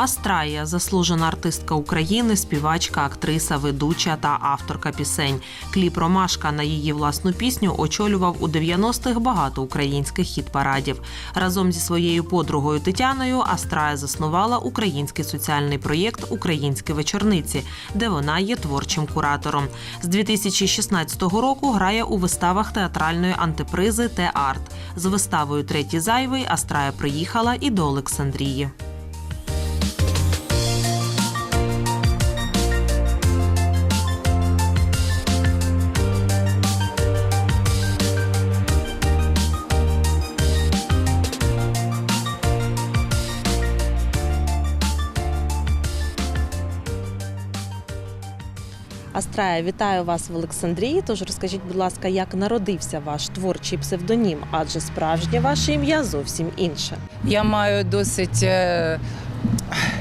Астрая заслужена артистка України, співачка, актриса, ведуча та авторка пісень. Кліп Ромашка на її власну пісню очолював у 90-х багато українських хіт-парадів. Разом зі своєю подругою Тетяною Астрая заснувала український соціальний проєкт Українські вечорниці, де вона є творчим куратором. З 2016 року грає у виставах театральної антипризи Те-Арт. З виставою Третій зайвий Астрая приїхала і до Олександрії. Астрая, вітаю вас в Олександрії. Тож розкажіть, будь ласка, як народився ваш творчий псевдонім? Адже справжнє ваше ім'я зовсім інше. Я маю досить е,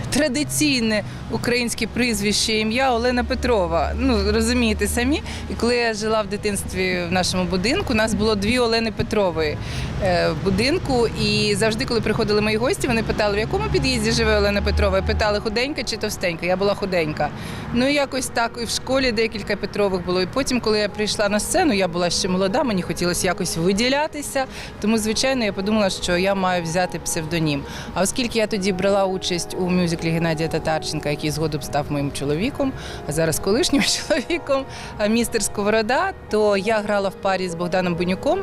традиційне українське прізвище ім'я Олена Петрова. Ну розумієте самі. І коли я жила в дитинстві в нашому будинку, у нас було дві Олени Петрової е, в будинку. І завжди, коли приходили мої гості, вони питали, в якому під'їзді живе Олена Петрова. І питали, худенька чи товстенька. Я була худенька. Ну і якось так і в школі декілька Петрових було. І потім, коли я прийшла на сцену, я була ще молода, мені хотілося якось виділятися. Тому, звичайно, я подумала, що я маю взяти псевдонім. А оскільки я тоді брала участь у мюзиклі Геннадія Татарченка, який згодом став моїм чоловіком, а зараз колишнім чоловіком, містер Сковорода, то я грала в парі з Богданом Бенюком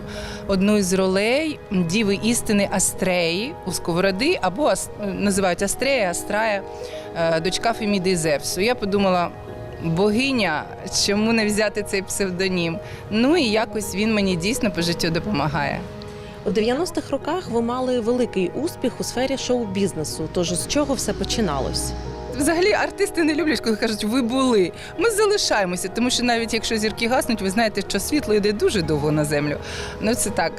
одну із ролей діви істини Астреї у Сковороди, або називають Астрея, Астрая, е, дочка Феміди Зевсу. Я подумала. Богиня, чому не взяти цей псевдонім? Ну і якось він мені дійсно по життю допомагає. У 90-х роках ви мали великий успіх у сфері шоу-бізнесу. Тож з чого все починалось? Взагалі артисти не люблять, коли кажуть, ви були. Ми залишаємося, тому що навіть якщо зірки гаснуть, ви знаєте, що світло йде дуже довго на землю. Ну це так.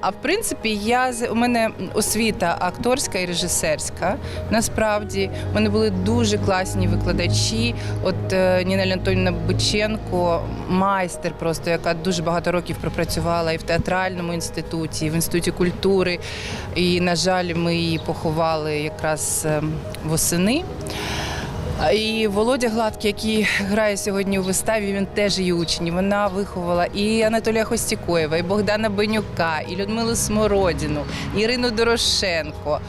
А в принципі, я у мене освіта акторська і режисерська. Насправді у мене були дуже класні викладачі. От е, Ніна Антонівна Биченко, майстер, просто яка дуже багато років пропрацювала і в театральному інституті, і в інституті культури. І, на жаль, ми її поховали якраз е, восени. І Володя Гладкий, який грає сьогодні у виставі, він теж її учень. Вона виховала і Анатолія Хостікоєва, і Богдана Бенюка, і Людмилу Смородіну, і Ірину Дорошенко.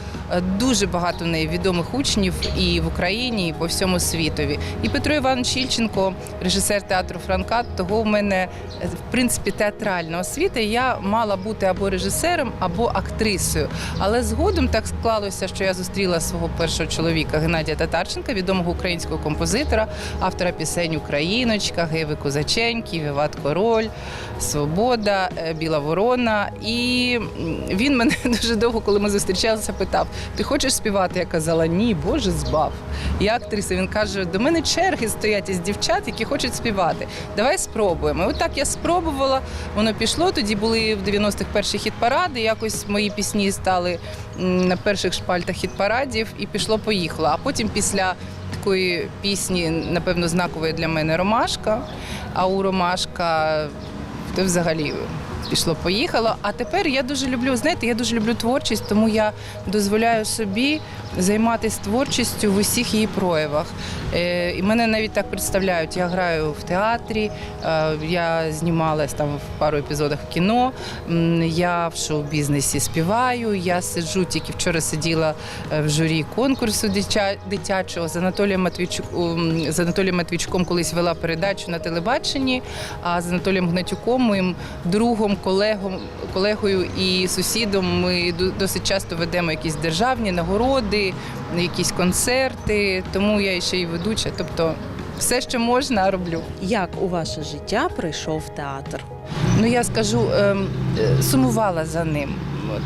Дуже багато неї відомих учнів і в Україні, і по всьому світові. І Петро Іван Чільченко, режисер театру Франка. Того в мене в принципі театральна освіта. Я мала бути або режисером, або актрисою. Але згодом так склалося, що я зустріла свого першого чоловіка Геннадія Татарченка, відомого українського композитора, автора пісень Україночка, Геви Козаченьки, Віват Король, Свобода, е, Біла Ворона. І він мене дуже довго, коли ми зустрічалися, питав: Ти хочеш співати? Я казала, ні, Боже, збав. Я актриса. Він каже: до мене черги стоять із дівчат, які хочуть співати. Давай спробуємо. І отак я спробувала. Воно пішло. Тоді були в 90-х перші хіт-паради. Якось мої пісні стали на перших шпальтах хіт-парадів, і пішло-поїхало. А потім після такої пісні, напевно, знакової для мене Ромашка. А у Ромашка то взагалі пішло, поїхало. А тепер я дуже люблю, знаєте, я дуже люблю творчість, тому я дозволяю собі займатися творчістю в усіх її проявах. Е, і мене навіть так представляють. Я граю в театрі, е, я знімалась там в пару епізодах кіно. Я в шоу-бізнесі співаю. Я сиджу, тільки вчора сиділа е, в журі конкурсу дитячого з Анатолієм Матвійчуком, з Анатолієм Матвійчуком колись вела передачу на телебаченні. А з Анатолієм Гнатюком, моїм другом, колегом, колегою і сусідом, ми досить часто ведемо якісь державні нагороди, якісь концерти. Тому я ще й ведуча. Тобто все, що можна, роблю. Як у ваше життя прийшов театр? Ну я скажу, ем, е, сумувала за ним.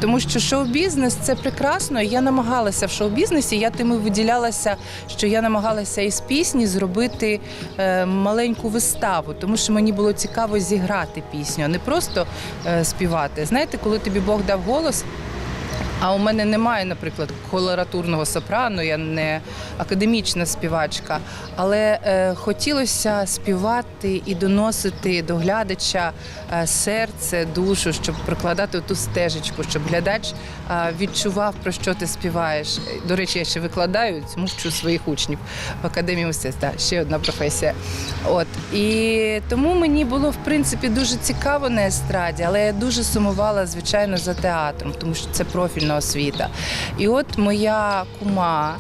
Тому що шоу-бізнес це прекрасно. Я намагалася в шоу-бізнесі. Я тим і виділялася, що я намагалася із пісні зробити е, маленьку виставу, тому що мені було цікаво зіграти пісню, а не просто е, співати. Знаєте, коли тобі Бог дав голос. А у мене немає, наприклад, колоратурного сопрано, я не академічна співачка, але е, хотілося співати і доносити до глядача е, серце, душу, щоб прокладати ту стежечку, щоб глядач е, відчував, про що ти співаєш. До речі, я ще викладаю, цьому вчу своїх учнів в академії мистецтв. Так, ще одна професія. От і тому мені було в принципі дуже цікаво на естраді, але я дуже сумувала, звичайно, за театром, тому що це профільна освіта. І от моя кума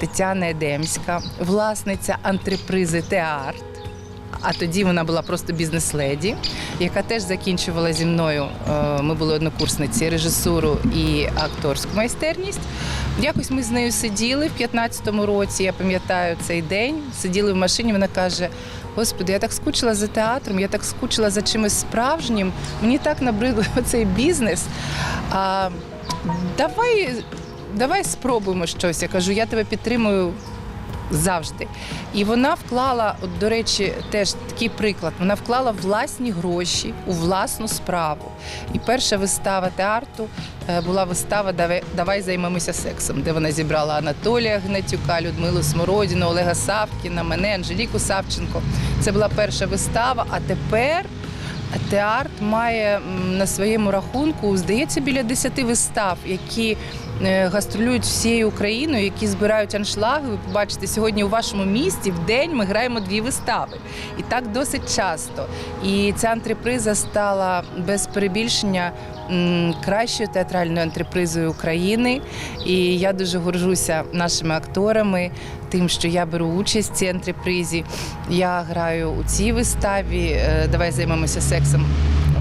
Тетяна Едемська, власниця антрепризи Теарт. А тоді вона була просто бізнес-леді, яка теж закінчувала зі мною. е, Ми були однокурсниці режисуру і акторську майстерність. Якось ми з нею сиділи в 15-му році. Я пам'ятаю цей день. Сиділи в машині. Вона каже: Господи, я так скучила за театром, я так скучила за чимось справжнім. Мені так набридло цей бізнес. А, давай, давай спробуємо щось. Я кажу, я тебе підтримую завжди. І вона вклала, от, до речі, теж такий приклад. Вона вклала власні гроші у власну справу. І перша вистава театру е, була вистава Давай, Давай займемося сексом, де вона зібрала Анатолія Гнатюка, Людмилу Смородіну, Олега Савкіна, мене, Анжеліку Савченко. Це була перша вистава. А тепер театр має на своєму рахунку, здається, біля 10 вистав, які гастролюють всією Україною, які збирають аншлаги. Ви побачите, сьогодні у вашому місті в день ми граємо дві вистави. І так досить часто. І ця антреприза стала без перебільшення кращою театральною антрепризою України. І я дуже горжуся нашими акторами, тим, що я беру участь в цій антрепризі. Я граю у цій виставі. е, Давай займемося сексом.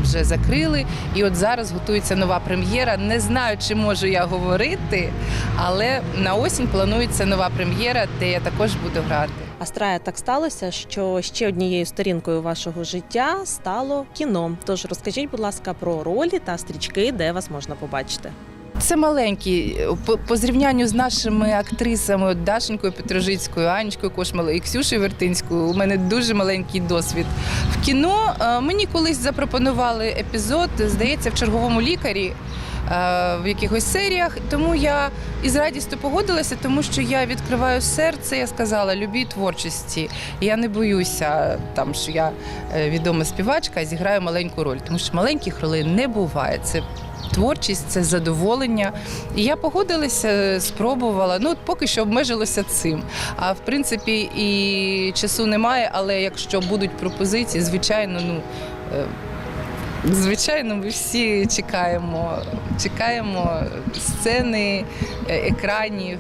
Вже закрили, і от зараз готується нова прем'єра. Не знаю, чи можу я говорити, але на осінь планується нова прем'єра, де я також буду грати. Астрая так сталося, що ще однією сторінкою вашого життя стало кіно. Тож розкажіть, будь ласка, про ролі та стрічки, де вас можна побачити. Це маленький по, по зрівнянню з нашими актрисами Дашенькою Петрожицькою, Анечкою Кошмалою і Ксюшею Вертинською. У мене дуже маленький досвід. В кіно е, мені колись запропонували епізод, здається, в черговому лікарі. е, В якихось серіях, тому я із радістю погодилася, тому що я відкриваю серце. Я сказала любій творчості. Я не боюся, там що я е, відома співачка, зіграю маленьку роль, тому що маленьких ролей не буває. Це творчість, це задоволення. І я погодилася, спробувала. Ну, поки що обмежилася цим. А в принципі, і часу немає, але якщо будуть пропозиції, звичайно, ну. е, Звичайно, ми всі чекаємо, чекаємо сцени, е, екранів.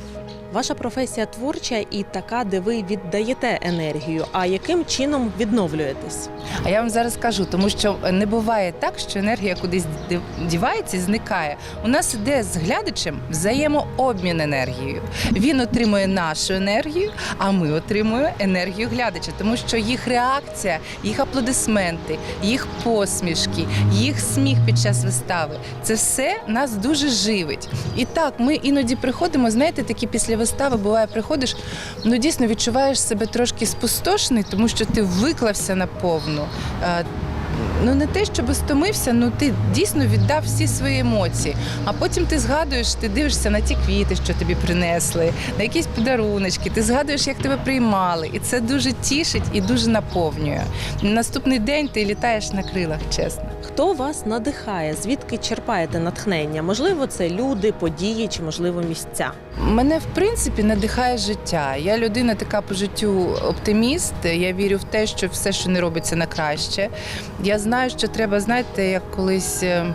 Ваша професія творча і така, де ви віддаєте енергію. А яким чином відновлюєтесь? А я вам зараз кажу, тому що не буває так, що енергія кудись дівається і зникає. У нас іде з глядачем взаємообмін енергією. Він отримує нашу енергію, а ми отримуємо енергію глядача, тому що їх реакція, їх аплодисменти, їх посмішки, їх сміх під час вистави це все нас дуже живить. І так, ми іноді приходимо, знаєте, такі після вистави буває, приходиш, ну дійсно відчуваєш себе трошки спустошений, тому що ти виклався наповну. Ну, не те, щоб стомився, ну ти дійсно віддав всі свої емоції. А потім ти згадуєш, ти дивишся на ті квіти, що тобі принесли, на якісь подаруночки, ти згадуєш, як тебе приймали. І це дуже тішить і дуже наповнює. Наступний день ти літаєш на крилах, чесно. Хто вас надихає? Звідки черпаєте натхнення? Можливо, це люди, події чи можливо місця. Мене в принципі надихає життя. Я людина така по життю оптиміст. Я вірю в те, що все, що не робиться на краще. Я знаю, що треба, знаєте, як колись. е,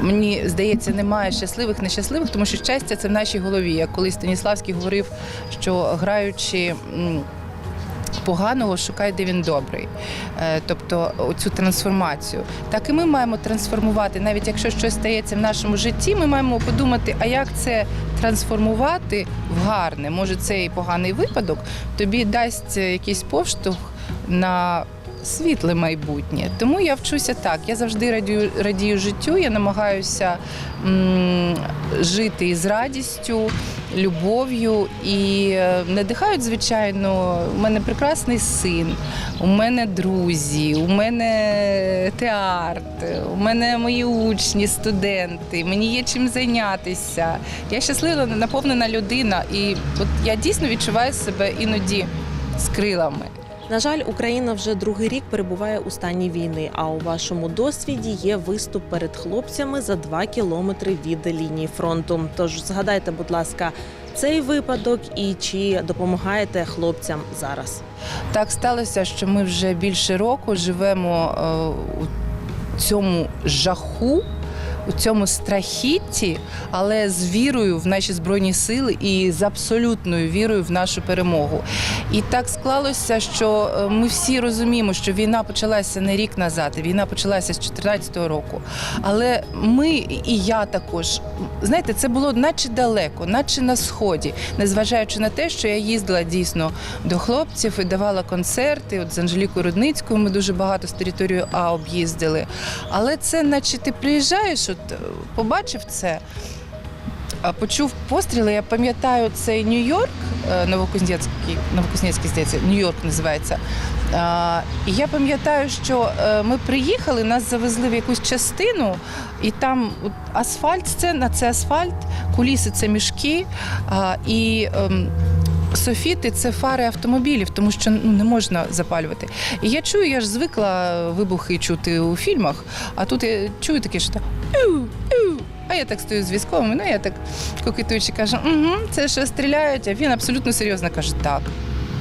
Мені здається, немає щасливих, нещасливих, тому що щастя це в нашій голові. Як колись Станіславський говорив, що граючи поганого, шукай, де він добрий. Е, Тобто оцю трансформацію. Так і ми маємо трансформувати, навіть якщо щось стається в нашому житті, ми маємо подумати, а як це трансформувати в гарне. Може, цей поганий випадок тобі дасть якийсь поштовх на світле майбутнє. Тому я вчуся так. Я завжди радію, радію життю. Я намагаюся м, жити із радістю, любов'ю і е, надихають, звичайно. У мене прекрасний син, у мене друзі, у мене театр, у мене мої учні, студенти. Мені є чим зайнятися. Я щаслива, наповнена людина, і от я дійсно відчуваю себе іноді з крилами. На жаль, Україна вже другий рік перебуває у стані війни. А у вашому досвіді є виступ перед хлопцями за два кілометри від лінії фронту. Тож згадайте, будь ласка, цей випадок і чи допомагаєте хлопцям зараз? Так сталося, що ми вже більше року живемо е, у цьому жаху, у цьому страхітті, але з вірою в наші збройні сили і з абсолютною вірою в нашу перемогу. І так склалося, що е, ми всі розуміємо, що війна почалася не рік назад, війна почалася з 2014 року. Але ми і я також, знаєте, це було наче далеко, наче на сході, незважаючи на те, що я їздила дійсно до хлопців і давала концерти. От з Анжелікою Рудницькою ми дуже багато з території А об'їздили. Але це, наче ти приїжджаєш, побачив це. Почув постріли, я пам'ятаю цей Нью-Йорк, е, Новокузнецький, Новокузнецький, здається, Нью-Йорк називається. І я пам'ятаю, що е, ми приїхали, нас завезли в якусь частину, і там асфальт, сцена це асфальт, куліси це мішки. І ем, софіти це фари автомобілів, тому що ну, не можна запалювати. І я чую, я ж звикла вибухи чути у фільмах, а тут я чую таке, що А я так стою з військовими, ну я так кокетуючи кажу, угу, це що стріляють, а він абсолютно серйозно каже, так.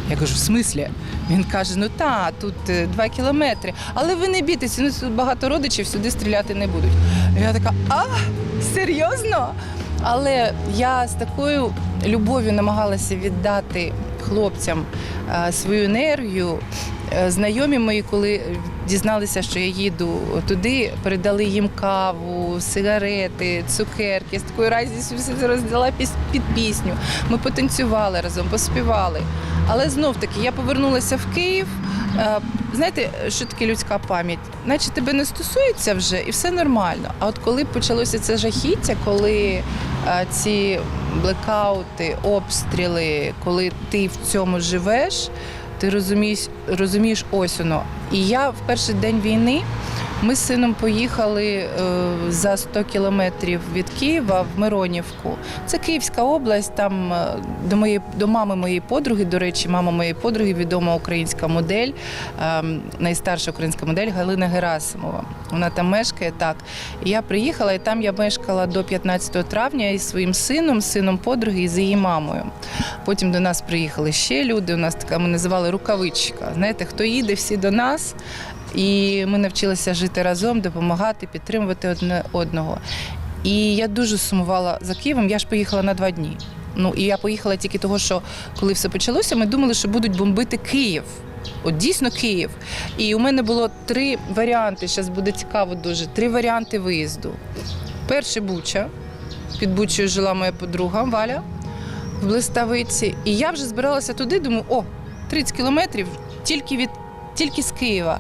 Я кажу, в смислі? Він каже: ну та, тут е, два кілометри. Але ви не бійтеся, ну тут багато родичів сюди стріляти не будуть. Я така, а серйозно? Але я з такою любов'ю намагалася віддати хлопцям е, свою енергію. Е, Знайомі мої, коли дізналися, що я їду туди, передали їм каву, сигарети, цукерки. З такою радістю все роздала під пісню. Ми потанцювали разом, поспівали. Але знов таки я повернулася в Київ. Е, Знаєте, що таке людська пам'ять? Наче тебе не стосується вже і все нормально. А от коли почалося це жахіття, коли е, ці блекаути, обстріли, коли ти в цьому живеш, ти розумієш, розумієш ось воно. І я в перший день війни ми з сином поїхали е, за 100 кілометрів від Києва в Миронівку. Це Київська область. Там е, до моєї до мами моєї подруги. До речі, мама моєї подруги відома українська модель, е, найстарша українська модель Галина Герасимова. Вона там мешкає так. Я приїхала, і там я мешкала до 15 травня із своїм сином, сином подруги і з її мамою. Потім до нас приїхали ще люди. У нас така ми називали рукавичка. Знаєте, хто їде, всі до нас. І ми навчилися жити разом, допомагати, підтримувати одне одного. І я дуже сумувала за Києвом. Я ж поїхала на два дні. Ну і я поїхала тільки того, що коли все почалося, ми думали, що будуть бомбити Київ. От дійсно Київ. І у мене було три варіанти. Зараз буде цікаво дуже. Три варіанти виїзду. Перший Буча. Під Бучею жила моя подруга Валя в Блиставиці. І я вже збиралася туди, думаю, о, 30 кілометрів тільки від. Тільки з Києва.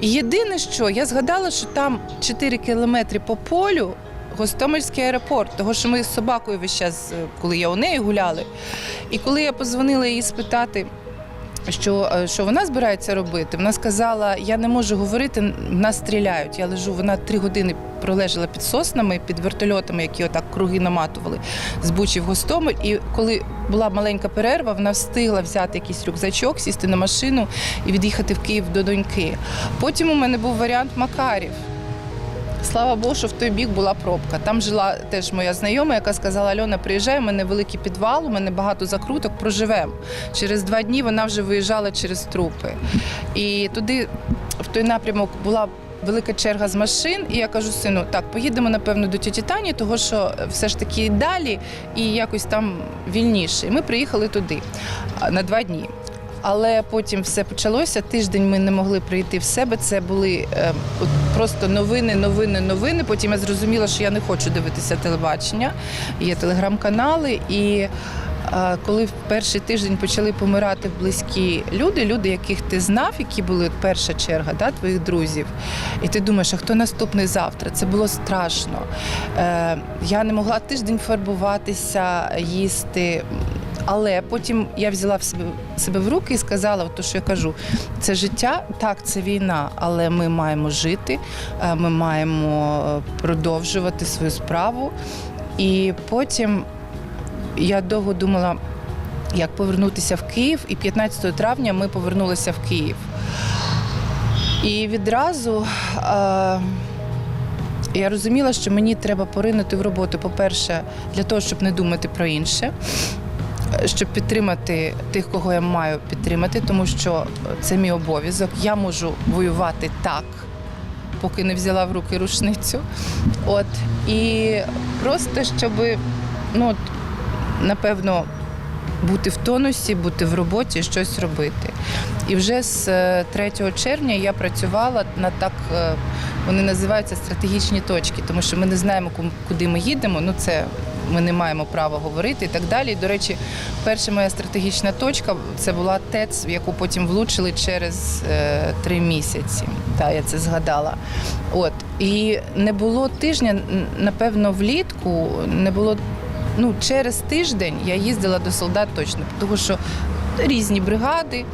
Єдине, що я згадала, що там 4 кілометри по полю Гостомельський аеропорт, того що ми з собакою весь час, е, коли я у неї гуляли. І коли я позвонила їй спитати, що, е, що вона збирається робити, вона сказала: я не можу говорити, нас стріляють. Я лежу, вона три години пролежала під соснами, під вертольотами, які отак круги наматували з Бучі в Гостомель. І коли була маленька перерва, вона встигла взяти якийсь рюкзачок, сісти на машину і від'їхати в Київ до доньки. Потім у мене був варіант Макарів. Слава Богу, що в той бік була пробка. Там жила теж моя знайома, яка сказала: Альона, приїжджай, у мене великий підвал, у мене багато закруток, проживемо. Через два дні вона вже виїжджала через трупи. І туди, в той напрямок, була. Велика черга з машин, і я кажу сину, так, поїдемо напевно до тіті Тані, того що все ж таки далі і якось там вільніше. І ми приїхали туди на два дні. Але потім все почалося. Тиждень ми не могли прийти в себе. Це були е, просто новини, новини, новини. Потім я зрозуміла, що я не хочу дивитися телебачення. Є телеграм-канали, і е, коли в перший тиждень почали помирати близькі люди, люди, яких ти знав, які були перша черга, да, твоїх друзів, і ти думаєш, а хто наступний завтра? Це було страшно. Е, я не могла тиждень фарбуватися, їсти. Але потім я взяла в себе, себе в руки і сказала, то, що я кажу, це життя, так, це війна, але ми маємо жити, е, ми маємо е, продовжувати свою справу. І потім я довго думала, як повернутися в Київ, і 15 травня ми повернулися в Київ. І відразу е, я розуміла, що мені треба поринути в роботу, по-перше, для того, щоб не думати про інше, щоб підтримати тих, кого я маю підтримати, тому що це мій обов'язок. Я можу воювати так, поки не взяла в руки рушницю. От і просто щоб, ну напевно, бути в тонусі, бути в роботі, щось робити. І вже з е, 3 червня я працювала на так, е, вони називаються стратегічні точки, тому що ми не знаємо, куди ми їдемо. Ну це ми не маємо права говорити і так далі. До речі, перша моя стратегічна точка це була ТЕЦ, в яку потім влучили через е, три місяці. Та я це згадала. От і не було тижня, напевно, влітку не було. Ну, через тиждень я їздила до солдат точно, тому що різні бригади.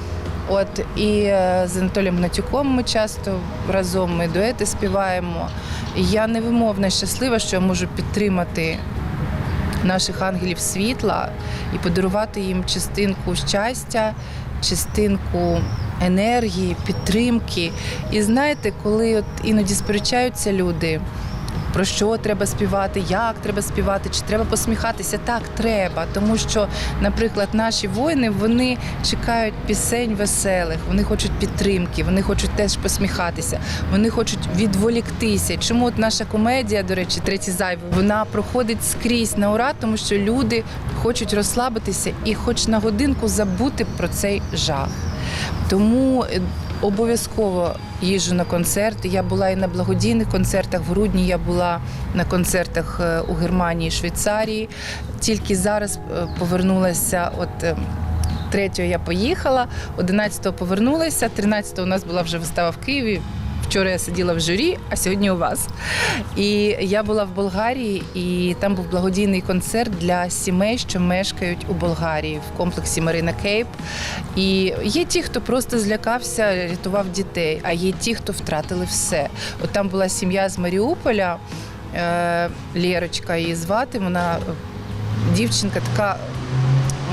От і е, з Анатолієм Гнатюком ми часто разом ми дуети співаємо. Я невимовно щаслива, що я можу підтримати наших ангелів світла і подарувати їм частинку щастя, частинку енергії, підтримки. І знаєте, коли от іноді сперечаються люди. Про що треба співати, як треба співати, чи треба посміхатися? Так, треба. Тому що, наприклад, наші воїни вони чекають пісень веселих, вони хочуть підтримки, вони хочуть теж посміхатися, вони хочуть відволіктися. Чому от наша комедія, до речі, третій зайвий, вона проходить скрізь на ура, тому що люди хочуть розслабитися і, хоч на годинку, забути про цей жах. Тому е, обов'язково їжджу на концерти. Я була і на благодійних концертах. В грудні я була на концертах е, у Германії, Швейцарії. Тільки зараз е, повернулася. От 3-го я поїхала, 11-го повернулася, 13-го у нас була вже вистава в Києві. Вчора я сиділа в журі, а сьогодні у вас. І я була в Болгарії, і там був благодійний концерт для сімей, що мешкають у Болгарії в комплексі Марина Кейп. І є ті, хто просто злякався, рятував дітей, а є ті, хто втратили все. От там була сім'я з Маріуполя, е, Лєрочка її звати. Вона е, дівчинка така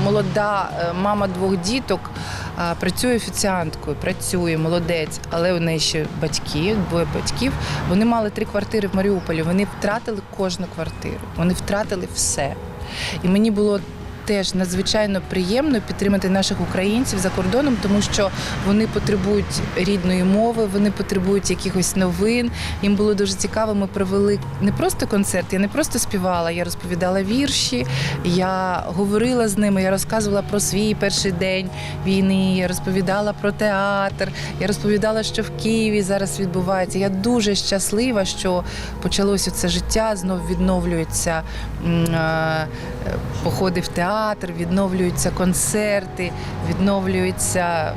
молода, е, мама двох діток. Працює офіціанткою, працює, молодець, але у неї ще батьки, двоє батьків. Вони мали три квартири в Маріуполі. Вони втратили кожну квартиру. Вони втратили все. І мені було теж надзвичайно приємно підтримати наших українців за кордоном, тому що вони потребують рідної мови, вони потребують якихось новин. Їм було дуже цікаво. Ми провели не просто концерт, я не просто співала, я розповідала вірші, я говорила з ними, я розказувала про свій перший день війни, я розповідала про театр, я розповідала, що в Києві зараз відбувається. Я дуже щаслива, що почалося це життя, знов відновлюються е, походи в театр, відновлюються концерти, відновлюється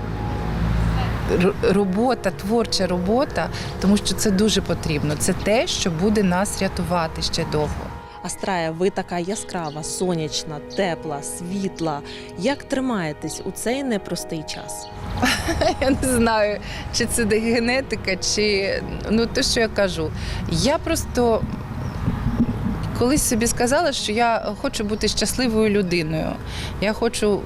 робота, творча робота, тому що це дуже потрібно. Це те, що буде нас рятувати ще довго. Астрая, ви така яскрава, сонячна, тепла, світла. Як тримаєтесь у цей непростий час? Я не знаю, чи це генетика, чи ну те, що я кажу. Я просто колись собі сказала, що я хочу бути щасливою людиною. Я хочу.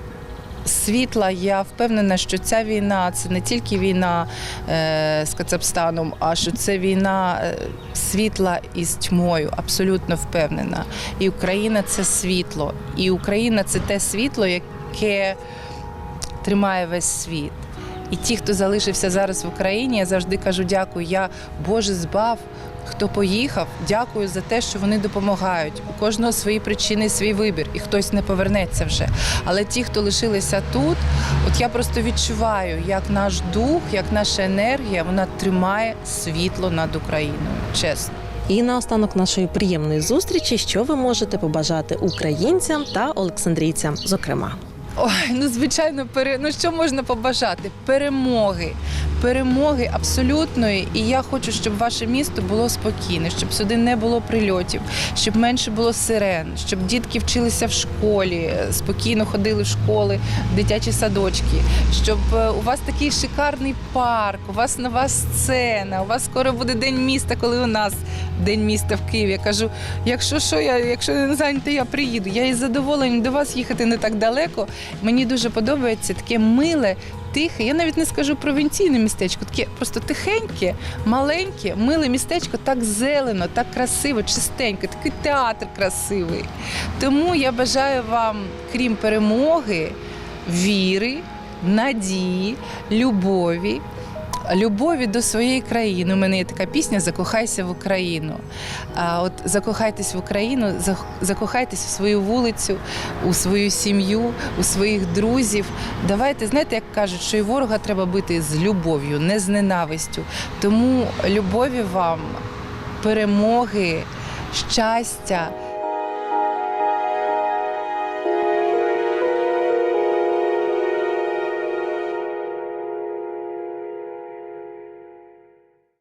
Світла, я впевнена, що ця війна це не тільки війна е, з Кацапстаном, а що це війна е, світла із тьмою. Абсолютно впевнена. І Україна це світло. І Україна це те світло, яке тримає весь світ. І ті, хто залишився зараз в Україні, я завжди кажу дякую. Я Боже збав, хто поїхав. Дякую за те, що вони допомагають. У кожного свої причини, свій вибір, і хтось не повернеться вже. Але ті, хто лишилися тут, от я просто відчуваю, як наш дух, як наша енергія, вона тримає світло над Україною. Чесно. І наостанок нашої приємної зустрічі, що ви можете побажати українцям та олександрійцям, зокрема. Ой, ну звичайно, пере... ну що можна побажати? Перемоги. Перемоги абсолютної. І я хочу, щоб ваше місто було спокійне, щоб сюди не було прильотів, щоб менше було сирен, щоб дітки вчилися в школі, спокійно ходили в школи, в дитячі садочки, щоб е, у вас такий шикарний парк, у вас нова сцена, у вас скоро буде день міста, коли у нас день міста в Києві. Я кажу, якщо що, я якщо не зайнята, я приїду. Я із задоволенням до вас їхати не так далеко. Мені дуже подобається таке миле, тихе. Я навіть не скажу провінційне містечко, таке просто тихеньке, маленьке, миле містечко, так зелено, так красиво, чистенько, такий театр красивий. Тому я бажаю вам, крім перемоги, віри, надії, любові. Любові до своєї країни. У мене є така пісня Закохайся в Україну. А от закохайтесь в Україну, закохайтесь в свою вулицю, у свою сім'ю, у своїх друзів. Давайте, знаєте, як кажуть, що і ворога треба бити з любов'ю, не з ненавистю. Тому любові вам, перемоги, щастя,